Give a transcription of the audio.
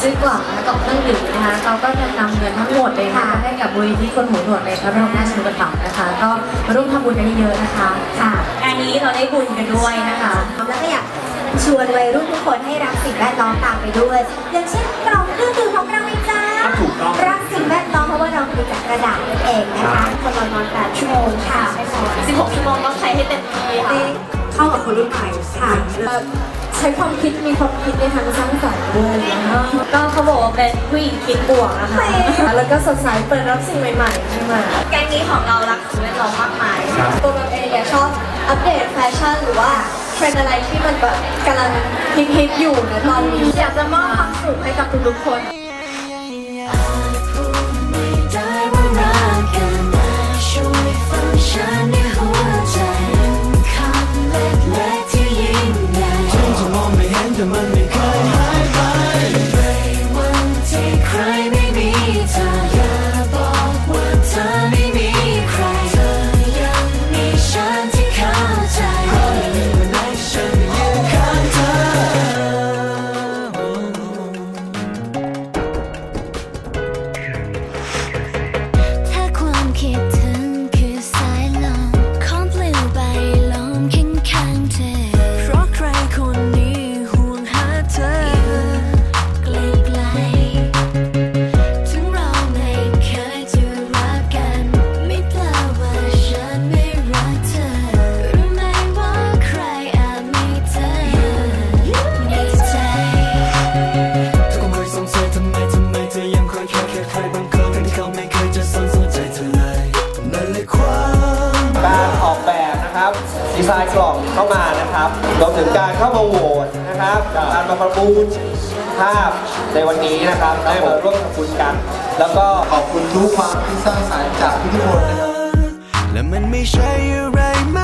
ซื้อกล่องและกล่องเครื่องดื่มนะคะเราก็จะนำเงินทั้งหมดเลยนะคะให้กับมูลนิธิคนหูหนวกในพระบรมราชูปถัมภ์นะคะ ก็มาร่วมทำบุญกันเยอะๆนะคะ ค่ะงานนี้เราได้บุญกันด้วยนะคะ แล้วก็อยากชวนวัยรุ่นทุกคนให้รักสิ่งแวดล้อมตามไปด้วย อย่างเช่นกล่องเครื่องดื่มของเราเองจ้าถูกต้อง รักสิ่งแวดล้อมเพราะว่าเราผลิตจากกระดาษนั่นเองนะคะคนเรานอน8ชั่วโมงค่ะไม่พอ16ชั่วโมงต้องใช้ให้เต็มที่ค่ะเข้ากับคนรุ่นใหม่ค่ะ ใช้ความคิดมีความคิดในทางสร้างสรรค์ด้วยนะคะก็เขาบอกว่าเป็นผู้หญิงคิดบวกนะคะ แล้วก็สดใสเปิดรับสิ่งใหม่ๆขึ้นมาแก๊งนี้ของเรารักสิ่งแวดล้อมมากมายตัวเราเองเนี่ยชอบอัปเดตแฟชั่นหรือว่าเทรนด์อะไรที่มันแบบกำลังฮิตๆอยู่นะตอนนี้อยากจะมอบความสุขให้กับทุกๆคน อง ไซน์กล่องเข้ามานะครับรวมถึงการเข้ามาโหวตนะครับการมาประมูลภาพในวันนี้นะครับได้มาร่วมทำบุญกัน แล้วก็ขอบคุณทุกความที่สร้างสรรค์จากทุกคนนะครับและมันไม่ใช่อะไรมา